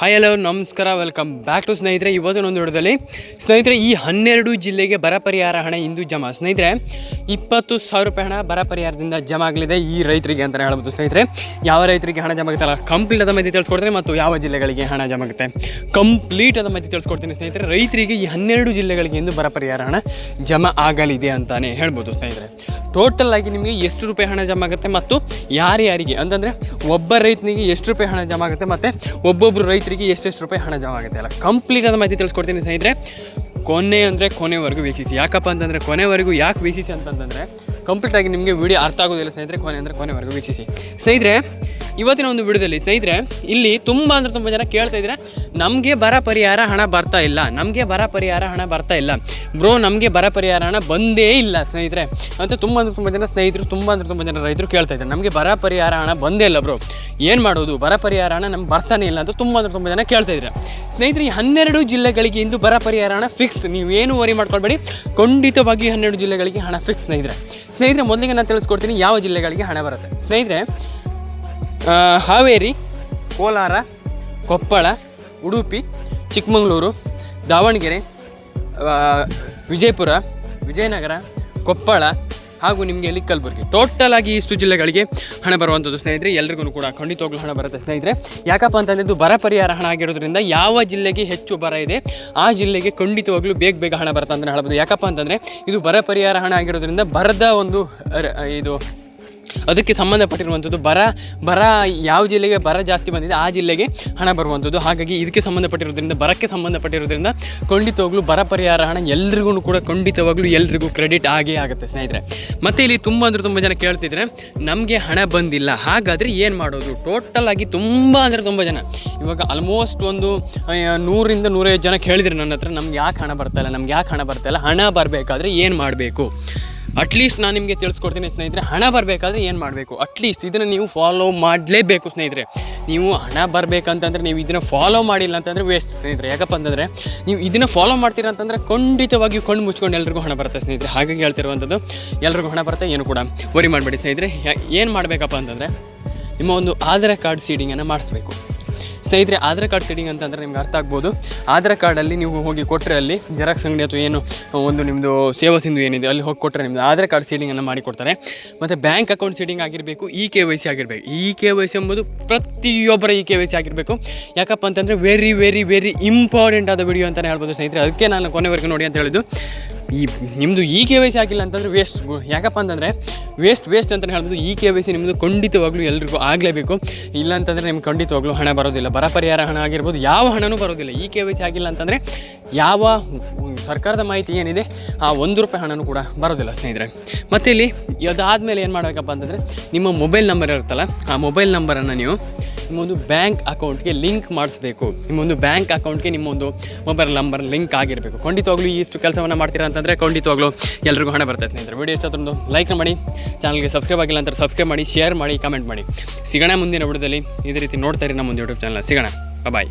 Hi hello ನಮಸ್ಕಾರ welcome back to ಸ್ನೇಹಿತರೆ ಇವತ್ತು ಒಂದು ವಿಡಿಯೋದಲ್ಲಿ. ಸ್ನೇಹಿತರೆ, ಈ ಹನ್ನೆರಡು ಜಿಲ್ಲೆಗೆ ಬರ ಪರಿಹಾರ ಹಣ ಇಂದು ಜಮಾ. ಸ್ನೇಹಿತರೆ, ಇಪ್ಪತ್ತು ಸಾವಿರ ರೂಪಾಯಿ ಹಣ ಬರ ಪರಿಹಾರದಿಂದ ಜಮಾ ಆಗಲಿದೆ ಈ ರೈತರಿಗೆ ಅಂತಲೇ ಹೇಳ್ಬೋದು ಸ್ನೇಹಿತರೆ. ಯಾವ ರೈತರಿಗೆ ಹಣ ಜಮಾ ಆಗುತ್ತಲ್ಲ ಕಂಪ್ಲೀಟ್ ಆದ ಮಧ್ಯೆ ತಿಳಿಸ್ಕೊಡ್ತೀನಿ ಮತ್ತು ಯಾವ ಜಿಲ್ಲೆಗಳಿಗೆ ಹಣ ಜಮಾ ಆಗುತ್ತೆ. ಕಂಪ್ಲೀಟ್ ಆದ ಮಧ್ಯೆ ತಿಳಿಸ್ಕೊಡ್ತೀನಿ ಸ್ನೇಹಿತರೆ. ರೈತರಿಗೆ ಈ ಹನ್ನೆರಡು ಜಿಲ್ಲೆಗಳಿಗೆ ಇಂದು ಬರ ಪರಿಹಾರ ಹಣ ಜಮಾ ಆಗಲಿದೆ ಅಂತಲೇ ಹೇಳ್ಬೋದು ಸ್ನೇಹಿತರೆ. ಟೋಟಲ್ ಆಗಿ ನಿಮಗೆ ಎಷ್ಟು ರೂಪಾಯಿ ಹಣ ಜಮಾ ಆಗುತ್ತೆ ಮತ್ತು ಯಾರ್ಯಾರಿಗೆ? ಅಂತಂದರೆ, ಒಬ್ಬ ರೈತನಿಗೆ ಎಷ್ಟು ರೂಪಾಯಿ ಹಣ ಜಮಾ ಆಗುತ್ತೆ ಮತ್ತು ಒಬ್ಬೊಬ್ಬರು ರೈತರಿಗೆ ಎಷ್ಟೆಷ್ಟು ರೂಪಾಯಿ ಹಣ ಜಮಾ ಆಗುತ್ತೆ ಅಲ್ಲ? ಕಂಪ್ಲೀಟ್ ಆದ ಮಾಹಿತಿ ತಿಳಿಸ್ಕೊಡ್ತೀನಿ ಸ್ನೇಹಿತರೆ. ಕೊನೆ ಅಂದರೆ ಕೊನೆವರೆಗೂ ವೀಕ್ಷಿಸಿ. ಯಾಕಪ್ಪ ಅಂತಂದರೆ ಕೊನೆವರೆಗೂ ಯಾಕೆ ವೀಕ್ಷಿಸಿ ಅಂತಂತಂದರೆ ಕಂಪ್ಲೀಟಾಗಿ ನಿಮಗೆ ವಿಡಿಯೋ ಅರ್ಥ ಆಗೋದಿಲ್ಲ ಸ್ನೇಹಿತರೆ. ಕೊನೆ ಅಂದರೆ ಕೊನೆವರೆಗೂ ವೀಕ್ಷಿಸಿ. ಸ್ನೇಹಿತರೆ ಇವತ್ತಿನ ಒಂದು ವಿಡಿಯೋದಲ್ಲಿ ಸ್ನೇಹಿತರೆ, ಇಲ್ಲಿ ತುಂಬ ಅಂದರೆ ತುಂಬ ಜನ ಕೇಳ್ತಾ ಇದ್ರೆ, ನಮಗೆ ಬರ ಪರಿಹಾರ ಹಣ ಬರ್ತಾ ಇಲ್ಲ, ನಮಗೆ ಬರ ಪರಿಹಾರ ಹಣ ಬರ್ತಾ ಇಲ್ಲ. ಬ್ರೋ, ನಮಗೆ ಬರ ಪರಿಹಾರ ಹಣ ಬಂದೇ ಇಲ್ಲ ಸ್ನೇಹಿತರೆ. ಅಂತ ತುಂಬ ಅಂದರೆ ತುಂಬ ಜನ ಸ್ನೇಹಿತರು, ತುಂಬ ಅಂದರೆ ತುಂಬ ಜನ ರೈತರು ಕೇಳ್ತಾ ಇದ್ದಾರೆ. ನಮಗೆ ಬರ ಪರಿಹಾರ ಹಣ ಬಂದೇ ಇಲ್ಲ ಬ್ರೋ. ಏನು ಮಾಡೋದು? ಬರ ಪರಿಹಾರ ಹಣ ನಮ್ಗೆ ಬರ್ತಾನೆ ಇಲ್ಲ ಅಂತ ತುಂಬ ಅಂದರೆ ತುಂಬ ಜನ ಕೇಳ್ತಾ ಇದ್ದಾರೆ. ಸ್ನೇಹಿತರೆ, ಈ ಹನ್ನೆರಡು ಜಿಲ್ಲೆಗಳಿಗೆ ಇಂದು ಬರ ಪರಿಹಾರ ಹಣ ಫಿಕ್ಸ್ ನೀವೇನು ವರಿ ಮಾಡ್ಕೊಳ್ಬೇಡಿ. ಖಂಡಿತವಾಗಿ ಹನ್ನೆರಡು ಜಿಲ್ಲೆಗಳಿಗೆ ಹಣ ಫಿಕ್ಸ್ ಸ್ನೇಹಿತರೆ. ಸ್ನೇಹಿತರೆ, ಮೊದಲಿಗೆ ನಾನು ತಿಳಿಸ್ಕೊಡ್ತೀನಿ ಯಾವ ಜಿಲ್ಲೆಗಳಿಗೆ ಹಣ ಬರುತ್ತೆ. ಸ್ನೇಹಿತರೆ ಹಾವೇರಿ, ಕೋಲಾರ, ಕೊಪ್ಪಳ, ಉಡುಪಿ, ಚಿಕ್ಕಮಗಳೂರು, ದಾವಣಗೆರೆ ವಿಜಯಪುರ, ವಿಜಯನಗರ, ಕೊಪ್ಪಳ ಹಾಗೂ ನಿಮಗೆ ಇಲ್ಲಿ ಕಲಬುರಗಿ ಟೋಟಲ್ ಆಗಿ ಇಷ್ಟು ಜಿಲ್ಲೆಗಳಿಗೆ ಹಣ ಬರುವಂಥದ್ದು ಸ್ನೇಹಿತರೆ, ಎಲ್ರಿಗೂ ಕೂಡ ಖಂಡಿತವಾಗ್ಲೂ ಹಣ ಬರುತ್ತೆ ಸ್ನೇಹಿತರೆ. ಯಾಕಪ್ಪ ಅಂತಂದರೆ ಇದು ಬರ ಪರಿಹಾರ ಹಣ ಆಗಿರೋದ್ರಿಂದ ಯಾವ ಜಿಲ್ಲೆಗೆ ಹೆಚ್ಚು ಬರ ಇದೆ, ಆ ಜಿಲ್ಲೆಗೆ ಖಂಡಿತವಾಗ್ಲೂ ಬೇಗ ಬೇಗ ಹಣ ಬರುತ್ತೆ ಅಂತ ಹೇಳ್ಬೋದು. ಯಾಕಪ್ಪ ಅಂತಂದರೆ ಇದು ಬರ ಪರಿಹಾರ ಹಣ ಆಗಿರೋದ್ರಿಂದ ಬರದ ಒಂದು ಇದು ಅದಕ್ಕೆ ಸಂಬಂಧಪಟ್ಟಿರುವಂಥದ್ದು ಬರ ಬರ ಯಾವ ಜಿಲ್ಲೆಗೆ ಬರ ಜಾಸ್ತಿ ಬಂದಿದೆ ಆ ಜಿಲ್ಲೆಗೆ ಹಣ ಬರುವಂಥದ್ದು. ಹಾಗಾಗಿ ಇದಕ್ಕೆ ಸಂಬಂಧಪಟ್ಟಿರೋದ್ರಿಂದ ಬರಕ್ಕೆ ಸಂಬಂಧಪಟ್ಟಿರೋದ್ರಿಂದ ಖಂಡಿತವಾಗ್ಲೂ ಬರ ಪರಿಹಾರ ಹಣ ಎಲ್ರಿಗೂ ಕೂಡ ಖಂಡಿತವಾಗ್ಲೂ ಎಲ್ರಿಗೂ ಕ್ರೆಡಿಟ್ ಆಗೇ ಆಗುತ್ತೆ ಸ್ನೇಹಿತರೆ. ಮತ್ತು ಇಲ್ಲಿ ತುಂಬ ಅಂದರೆ ತುಂಬ ಜನ ಕೇಳ್ತಿದ್ರೆ, ನಮಗೆ ಹಣ ಬಂದಿಲ್ಲ, ಹಾಗಾದರೆ ಏನು ಮಾಡೋದು? ಟೋಟಲ್ ಆಗಿ ತುಂಬ ಅಂದರೆ ತುಂಬ ಜನ. ಇವಾಗ ಆಲ್ಮೋಸ್ಟ್ ಒಂದು ನೂರಿಂದ ನೂರೈವತ್ತು ಜನ ಕೇಳಿದ್ರೆ ನನ್ನ ಹತ್ರ, ನಮ್ಗೆ ಯಾಕೆ ಹಣ ಬರ್ತಾ ಇಲ್ಲ, ನಮ್ಗೆ ಯಾಕೆ ಹಣ ಬರ್ತಾ ಇಲ್ಲ, ಹಣ ಬರಬೇಕಾದ್ರೆ ಏನು ಮಾಡಬೇಕು? ಅಟ್ಲೀಸ್ಟ್ ನಾನು ನಿಮಗೆ ತಿಳಿಸ್ಕೊಡ್ತೀನಿ ಸ್ನೇಹಿತರೆ, ಹಣ ಬರಬೇಕಾದ್ರೆ ಏನು ಮಾಡಬೇಕು? ಅಟ್ಲೀಸ್ಟ್ ಇದನ್ನು ನೀವು ಫಾಲೋ ಮಾಡಲೇಬೇಕು ಸ್ನೇಹಿತರೆ. ನೀವು ಹಣ ಬರಬೇಕಂತಂದರೆ ನೀವು ಇದನ್ನು ಫಾಲೋ ಮಾಡಿಲ್ಲ ಅಂತಂದರೆ ವೇಸ್ಟ್ ಸ್ನೇಹಿತರೆ. ಯಾಕಪ್ಪ ಅಂತಂದರೆ ನೀವು ಇದನ್ನು ಫಾಲೋ ಮಾಡ್ತೀರ ಅಂತಂದರೆ ಖಂಡಿತವಾಗಿಯೂ ಕಣ್ಣು ಮುಚ್ಕೊಂಡು ಎಲ್ರಿಗೂ ಹಣ ಬರುತ್ತೆ ಸ್ನೇಹಿತರೆ. ಹಾಗಾಗಿ ಹೇಳ್ತಿರುವಂಥದ್ದು, ಎಲ್ರಿಗೂ ಹಣ ಬರುತ್ತೆ, ಏನು ಕೂಡ ವರಿ ಮಾಡಬೇಡಿ ಸ್ನೇಹಿತರೆ. ಏನು ಮಾಡಬೇಕಪ್ಪ ಅಂತಂದರೆ, ನಿಮ್ಮ ಒಂದು ಆಧಾರ್ ಕಾರ್ಡ್ ಸೀಡಿಂಗನ್ನು ಮಾಡಿಸ್ಬೇಕು. ಸ್ನೇಹಿತರೆ, ಆಧಾರ್ ಕಾರ್ಡ್ ಸೀಡಿಂಗ್ ಅಂತಂದರೆ ನಿಮ್ಗೆ ಅರ್ಥ ಆಗ್ಬೋದು. ಆಧಾರ್ ಕಾರ್ಡಲ್ಲಿ ನೀವು ಹೋಗಿ ಕೊಟ್ಟರೆ ಅಲ್ಲಿ ಜೆರಾಕ್ಸ್ ಅಂಗಡಿ ಅಥವಾ ಏನು, ಒಂದು ನಿಮ್ಮದು ಸೇವಾ ಸಿಂಧು ಏನಿದೆ, ಅಲ್ಲಿ ಹೋಗಿ ಕೊಟ್ಟರೆ ನಿಮ್ಮದು ಆಧಾರ್ ಕಾರ್ಡ್ ಸೀಡಿಂಗನ್ನು ಮಾಡಿಕೊಡ್ತಾರೆ ಮತ್ತು ಬ್ಯಾಂಕ್ ಅಕೌಂಟ್ ಸೀಡಿಂಗ್ ಆಗಿರಬೇಕು ಇ ಕೆ ವೈ ಸಿ ಆಗಿರಬೇಕು. ಇ ಕೆ ವೈ ಸಿ ಎಂಬುದು ಪ್ರತಿಯೊಬ್ಬರ ಇ ಕೆ ವೈ ಸಿ ಆಗಿರಬೇಕು. ಯಾಕಪ್ಪ ಅಂತಂದರೆ ವೆರಿ ವೆರಿ ವೆರಿ ಇಂಪಾರ್ಟೆಂಟ್ ಆದ ವಿಡಿಯೋ ಅಂತಲೇ ಹೇಳ್ಬೋದು ಸ್ನೇಹಿತರೆ. ಅದಕ್ಕೆ ನಾನು ಕೊನೆವರೆಗೂ ನೋಡಿ ಅಂತ ಹೇಳಿದ್ದು. ಈ ನಿಮ್ಮದು ಈ ಕೆ ವೈ ಸಿ ಆಗಿಲ್ಲ ಅಂತಂದರೆ ವೇಸ್ಟ್ ಯಾಕಪ್ಪ ಅಂತಂದರೆ ವೇಸ್ಟ್ ವೇಸ್ಟ್ ಅಂತಲೇ ಹೇಳ್ಬೋದು. ಈ ಕೆ ವೈ ಸಿ ನಿಮ್ಮದು ಖಂಡಿತವಾಗ್ಲೂ ಎಲ್ರಿಗೂ ಆಗಲೇಬೇಕು. ಇಲ್ಲ ಅಂತಂದರೆ ನಿಮ್ಗೆ ಖಂಡಿತವಾಗ್ಲೂ ಹಣ ಬರೋದಿಲ್ಲ. ಬರ ಪರಿಹಾರ ಹಣ ಆಗಿರ್ಬೋದು, ಯಾವ ಹಣನೂ ಬರೋದಿಲ್ಲ. ಈ ಕೆ ವೈ ಸಿ ಆಗಿಲ್ಲ ಅಂತಂದರೆ ಯಾವ ಸರ್ಕಾರದ ಮಾಹಿತಿ ಏನಿದೆ, ಆ ಒಂದು ರೂಪಾಯಿ ಹಣನೂ ಕೂಡ ಬರೋದಿಲ್ಲ ಸ್ನೇಹಿತರೆ. ಮತ್ತು ಇಲ್ಲಿ ಅದಾದಮೇಲೆ ಏನು ಮಾಡಬೇಕಪ್ಪ ಅಂತಂದರೆ ನಿಮ್ಮ ಮೊಬೈಲ್ ನಂಬರ್ ಇರುತ್ತಲ್ಲ, ಆ ಮೊಬೈಲ್ ನಂಬರನ್ನು ನೀವು ನಿಮ್ಮೊಂದು ಬ್ಯಾಂಕ್ ಅಕೌಂಟ್ಗೆ ಲಿಂಕ್ ಮಾಡಿಸ್ಬೇಕು. ನಿಮ್ಮೊಂದು ಬ್ಯಾಂಕ್ ಅಕೌಂಟ್ಗೆ ನಿಮ್ಮೊಂದು ಮೊಬೈಲ್ ನಂಬರ್ ಲಿಂಕ್ ಆಗಿರಬೇಕು. ಖಂಡಿತವಾಗ್ಲೂ ಇಷ್ಟು ಕೆಲಸವನ್ನು ಮಾಡ್ತೀರಾ ಅಂತಂದರೆ ಖಂಡಿತವಾಗ್ಲೂ ಎಲ್ರಿಗೂ ಹಣ ಬರ್ತೈತಿ ಸ್ನೇಹಿತರೆ. ವಿಡಿಯೋ ಇಷ್ಟೊಂದು ಲೈಕ್ ಮಾಡಿ, ಚಾನಲ್ಗೆ ಸಬ್ಸ್ಕ್ರೈಬ್ ಆಗಿಲ್ಲ ಅಂತಾರೆ ಸಬ್ಸ್ಕ್ರೈಬ್ ಮಾಡಿ ಶೇರ್ ಮಾಡಿ ಕಮೆಂಟ್ ಮಾಡಿ. ಸಿಗೋಣ ಮುಂದಿನ ವಿಡಿಯೋದಲ್ಲಿ. ಇದೇ ರೀತಿ ನೋಡ್ತಾ ಇರಿ ನಮ್ಮ ಒಂದು ಯೂಟ್ಯೂಬ್ ಚಾನಲ್ ಸಿಗೋಣ. ಬಾಯ್